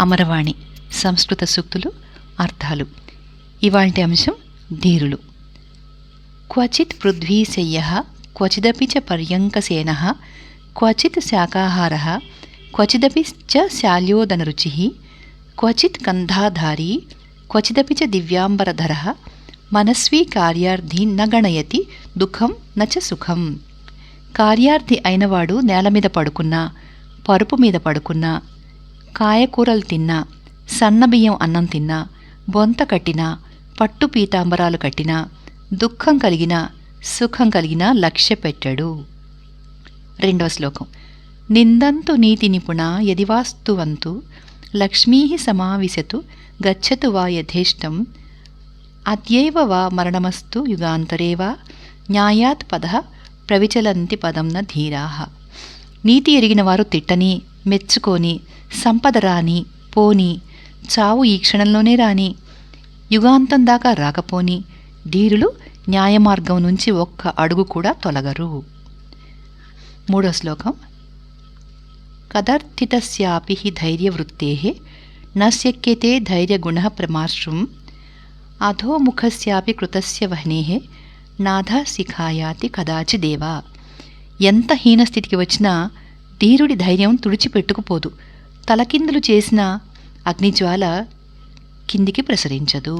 అమరవాణి సంస్కృత సూక్తులు అర్థాలు. ఇవాంటి అంశం ధీరులు. క్వచిత్ పృథ్వీశయ్య క్వచిదపి చ పర్యంకసేన క్వచిత్ శాకాహార క్వచిదపి చ శాల్యోదనరుచి క్వచిత్ కంధాధారీ క్వచిదపి చ దివ్యాంబరధర మనస్వీ కార్యార్థి న గణయతి దుఃఖం నచ సుఖం. కార్యార్థి అయినవాడు నేల మీద పడుకున్నా పరుపు మీద పడుకున్నా కాయకూరలు తిన్నా సన్నబియ్యం అన్నం తిన్నా బొంత కట్టినా పట్టు పీతాంబరాలు కట్టినా దుఃఖం కలిగినా సుఖం కలిగినా లక్ష్య పెట్టాడు. రెండవ శ్లోకం. నిందంతు నీతి నిపుణ యదివాస్తువంతు లక్ష్మీ సమావిశతు గచ్చతు వా యథేష్టం అద్యైవ వా మరణమస్తు యుగాంతరే వా న్యాయాత్ పద ప్రవిచలంతి పదం న ధీరాహ నీతి ఎరిగిన వారు తిట్టని మెచ్చుకొని సంపద రాని పోని చావు ఈ క్షణంలోనే రాని యుగాంతం దాకా రాకపోని ధీరులు న్యాయమార్గం నుంచి ఒక్క అడుగు కూడా తొలగరు. మూడో శ్లోకం. కదర్థితస్యాపి ధైర్యవృత్తే న ధైర్యగుణ ప్రమాశ్రుం అధోముఖస్యాపి కృతస్య వహ్నే నాథ శిఖాయాతి కదాచిదేవా. ఎంత హీనస్థితికి వచ్చినా ధీరుడి ధైర్యం తుడిచిపెట్టుకుపోదు తలకిందులు చేసిన అగ్నిజ్వాల కిందికి ప్రసరించదు.